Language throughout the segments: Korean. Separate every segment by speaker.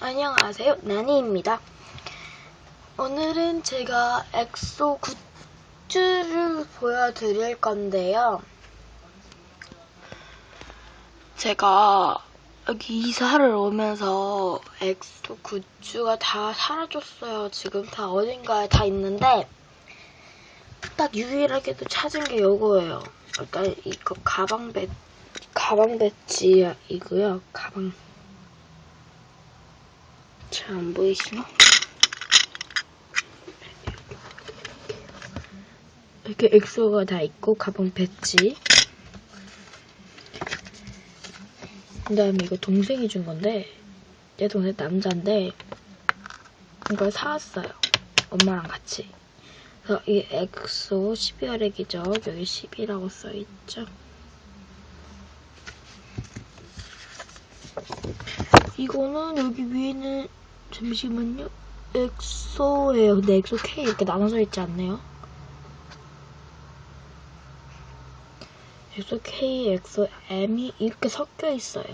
Speaker 1: 안녕하세요. 나니입니다. 오늘은 제가 엑소 굿즈를 보여드릴 건데요. 제가 여기 이사를 오면서 엑소 굿즈가 다 사라졌어요. 지금 다 어딘가에 다 있는데 딱 유일하게도 찾은 게 요거예요. 일단 이거 가방 배 가방 배지이고요. 가방 잘 안 보이시나? 이렇게 엑소가 다 있고 가방 배지. 그 다음에 이거 동생이 준 건데 내 동생 남자인데 이걸 사왔어요. 엄마랑 같이. 그래서 이 엑소 12월액이죠 여기 10이라고 써있죠. 이거는 여기 위에는 잠시만요 엑소예요 근데 엑소 K 이렇게 나눠져 있지 않네요 엑소 K, 엑소 M이 이렇게 섞여 있어요.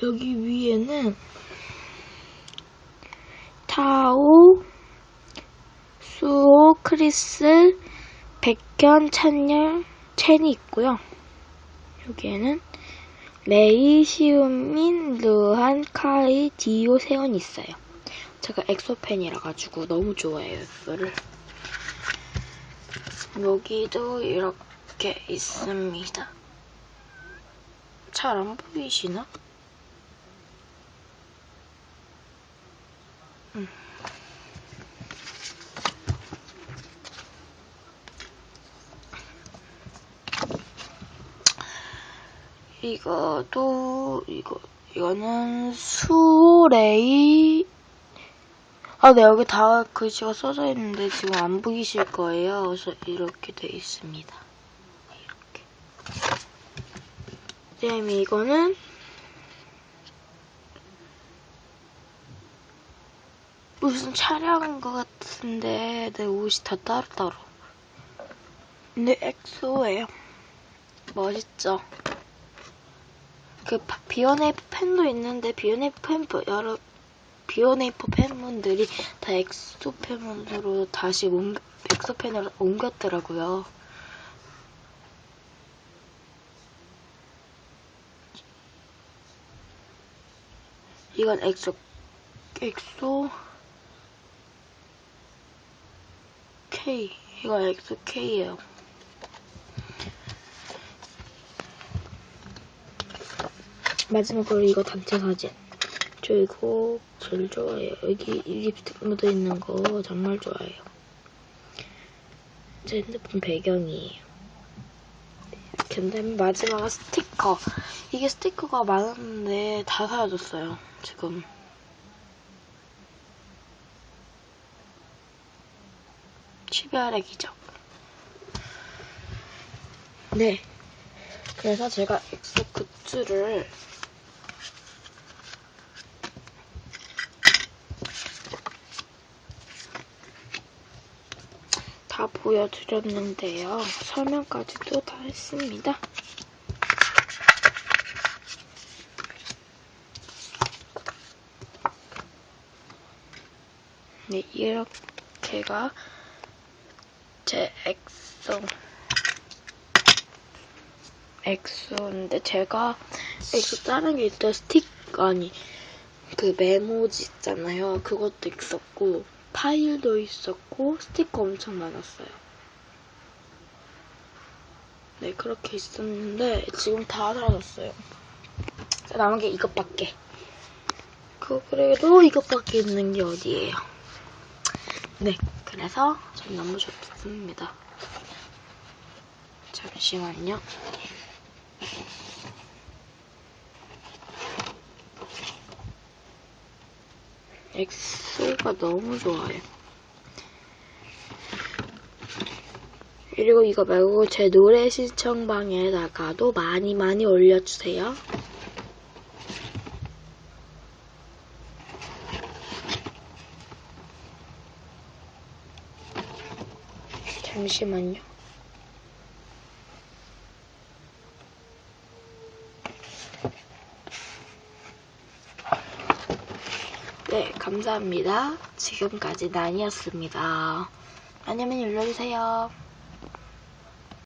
Speaker 1: 여기 위에는 타오, 수호, 크리스, 백현, 찬열, 첸이 있고요. 여기에는 시우민, 르한, 카이, 디오, 세연이 있어요. 제가 엑소 팬이라 가지고 너무 좋아해요, 엑소를. 여기도 이렇게 있습니다. 잘 안 보이시나? 음. 이거도 이거 이거는 수레이 아, 네, 여기 다 글씨가 써져 있는데 지금 안 보이실 거예요. 그래서 이렇게 돼 있습니다. 이렇게. 그다음에 이거는 무슨 촬영인 것 같은데 내 옷이 다 따로따로. 근데 엑소예요. 멋있죠? 그 비오네이프 팬도 있는데 비오네이프 팬 여러 비오네이프 팬분들이 다 엑소 팬으로 다시 옮, 엑소 팬으로 옮겼더라고요. 이건 엑소, 엑소 K. 이건 엑소 K예요. 마지막으로 이거 단체 사진. 저 이거 제일 좋아해요. 여기 이 립스틱 묻어 있는 거 정말 좋아해요. 제 핸드폰 배경이에요. 그다음에 마지막 스티커. 이게 스티커가 많았는데 다 사라졌어요. 지금. 치비아렉이죠. 네. 그래서 제가 엑소 굿즈를 다 보여드렸는데요. 설명까지도 다 했습니다. 네, 이렇게가 제 엑소 엑소인데 제가 엑소 다른 게 있던 스틱 아니 그 메모지 있잖아요. 그것도 있었고 파일도 있었고 스티커 엄청 많았어요. 네 그렇게 있었는데 지금 다 사라졌어요. 남은 게 이것밖에. 그 그래도 이것밖에 있는 게 어디예요? 네 그래서 전 너무 좋습니다. 잠시만요. 엑소가 너무 좋아요. 그리고 이거 말고 제 노래 신청방에다가도 많이 많이 올려주세요. 잠시만요. 네, 감사합니다. 지금까지 난이었습니다. 많이 눌러주세요.